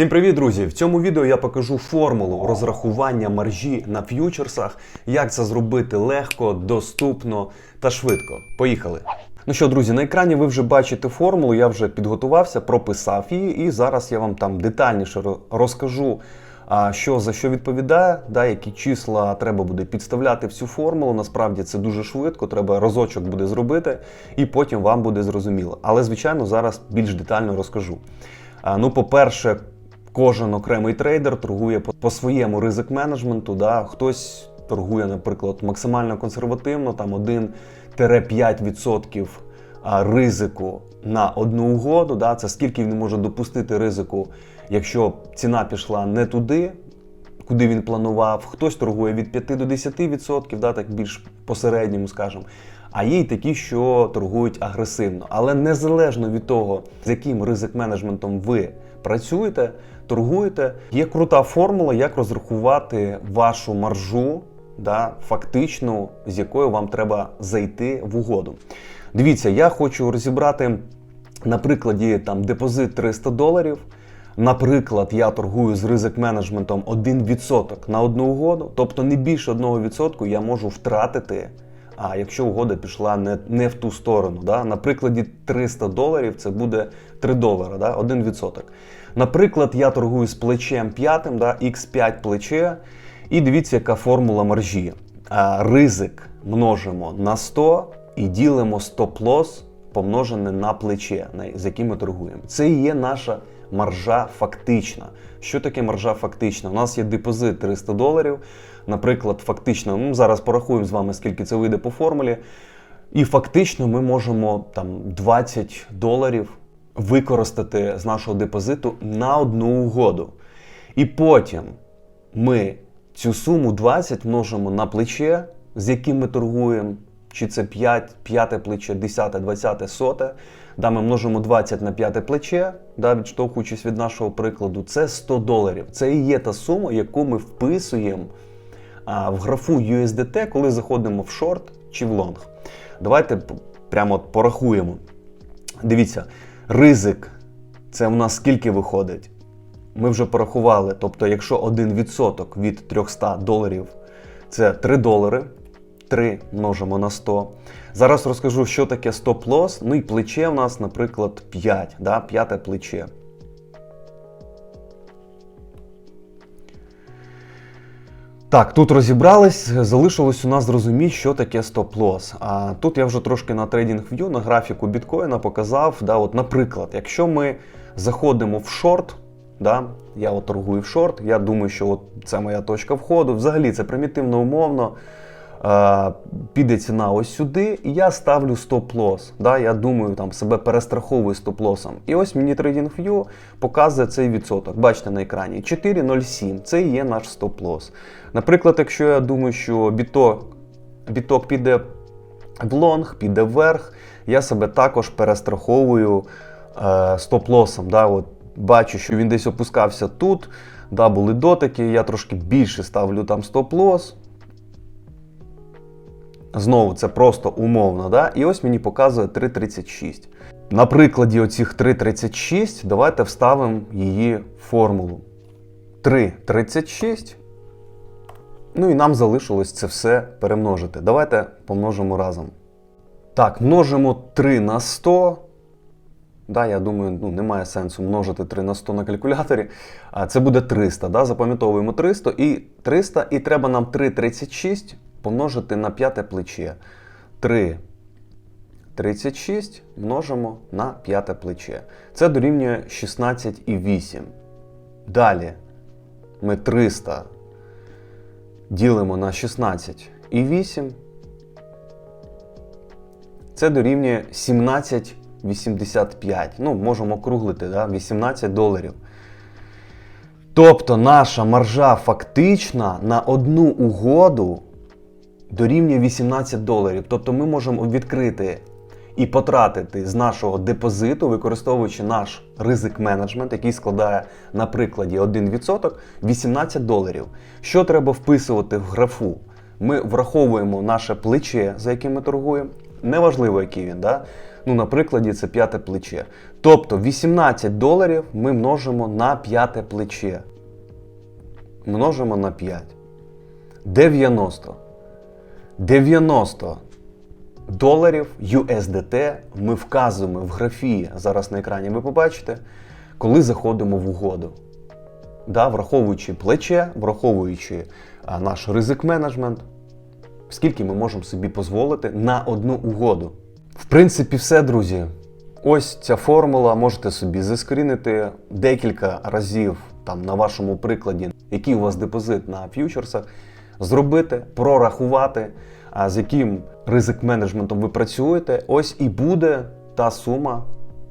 Всім привіт, друзі! В цьому відео я покажу формулу розрахування маржі на ф'ючерсах, як це зробити легко, доступно та швидко. Поїхали! Ну що, друзі, на екрані ви вже бачите формулу, я вже підготувався, прописав її, і зараз я вам там детальніше розкажу, що за що відповідає, да, які числа треба буде підставляти в цю формулу. Насправді це дуже швидко, треба разочок буде зробити, і потім вам буде зрозуміло. Але, звичайно, зараз більш детально розкажу. Ну, по-перше, кожен окремий трейдер торгує по, своєму ризик менеджменту. Да? Хтось торгує, наприклад, максимально консервативно, там 1-5% ризику на одну угоду. Да? Це скільки він може допустити ризику, якщо ціна пішла не туди, куди він планував. Хтось торгує від 5 до 10%, да, так більш посередньому, скажімо. А є й такі, що торгують агресивно. Але незалежно від того, з яким ризик менеджментом ви працюєте, торгуєте, є крута формула, як розрахувати вашу маржу, да, фактичну, з якою вам треба зайти в угоду. Дивіться, я хочу розібрати на прикладі там депозит 300 доларів. Наприклад, я торгую з ризик менеджментом 1% на одну угоду, тобто не більше 1% я можу втратити, а якщо угода пішла не, не в ту сторону. Да? На прикладі 300 доларів це буде 3 долара, да? 1%. Наприклад, я торгую з плечем п'ятим, да? X5 плече, і дивіться, яка формула маржі. Ризик множимо на 100 і ділимо стоп-лосс помножене на плече, з яким ми торгуємо. Це і є наша маржа фактична. Що таке маржа фактична? У нас є депозит 300 доларів. Наприклад, фактично, ну зараз порахуємо з вами, скільки це вийде по формулі. І фактично ми можемо там 20 доларів використати з нашого депозиту на одну угоду. І потім ми цю суму 20 множимо на плече, з яким ми торгуємо, чи це 5, 5 плече, 10, 20, 100. Да, ми множимо 20 на 5 плече, да, відштовхуючись від нашого прикладу, це 100 доларів. Це і є та сума, яку ми вписуємо а, в графу USDT, коли заходимо в шорт чи в лонг. Давайте прямо от порахуємо. Дивіться, ризик це у нас скільки виходить? Ми вже порахували. Тобто, якщо 1% від 300 доларів це 3 долари, 3 множимо на 100. Зараз розкажу, що таке стоп-лосс. Ну і плече в нас, наприклад, 5, да? п'яте плече. Так, тут розібрались, залишилось у нас зрозуміти, що таке стоп-лосс. А тут я вже трошки на TradingView, на графіку біткоїна показав. Да, от, наприклад, якщо ми заходимо в шорт, да, я от торгую в шорт, я думаю, що от це моя точка входу. Взагалі це примітивно умовно. Е, піде ціна ось сюди, і я ставлю стоп-лосс. Да, я думаю, там себе перестраховую стоп-лосом. І ось мені TradingView показує цей відсоток. Бачите на екрані 4,07. Це і є наш стоп-лосс. Наприклад, якщо я думаю, що біток, біток піде в лонг, піде вверх, я себе також перестраховую е, стоп-лосом. Да, от бачу, що він десь опускався тут, да, були дотики, я трошки більше ставлю там стоп-лосс. Знову це просто умовно, да? і ось мені показує 3,36. На прикладі оцих 3,36 давайте вставимо її формулу. 3,36. Ну і нам залишилось це все перемножити. Давайте помножимо разом. Так, множимо 3 на 100. Да, я думаю, ну, немає сенсу множити 3 на 100 на калькуляторі. А це буде 300. Да? Запам'ятовуємо 300 і 300, і треба нам 3,36 помножити на п'яте плече. 3 36 множимо на п'яте плече. Це дорівнює 16,8. Далі ми 300 ділимо на 16,8. Це дорівнює 17,85. Ну, можемо округлити, да? 18 доларів. Тобто наша маржа фактична на одну угоду дорівнює 18 доларів. Тобто ми можемо відкрити і потратити з нашого депозиту, використовуючи наш ризик менеджмент, який складає на прикладі 1%, 18 доларів. Що треба вписувати в графу? Ми враховуємо наше плече, за яким ми торгуємо. неважливо, який він. Да? Ну, на прикладі це п'яте плече. Тобто 18 доларів ми множимо на п'яте плече. Множимо на 5. 90. 90 доларів USDT ми вказуємо в графі, зараз на екрані ви побачите, коли заходимо в угоду. Да, враховуючи плече, враховуючи а, наш ризик менеджмент, скільки ми можемо собі дозволити на одну угоду. В принципі, все, друзі. Ось ця формула можете собі заскрінити декілька разів там на вашому прикладі, який у вас депозит на ф'ючерсах, зробити, прорахувати, а з яким ризик менеджментом ви працюєте. Ось і буде та сума,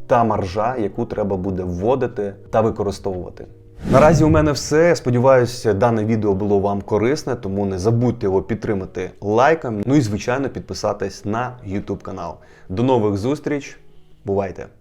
та маржа, яку треба буде вводити та використовувати. Наразі у мене все. Сподіваюся, дане відео було вам корисне, тому не забудьте його підтримати лайком. Ну і звичайно підписатись на YouTube канал. До нових зустріч. Бувайте!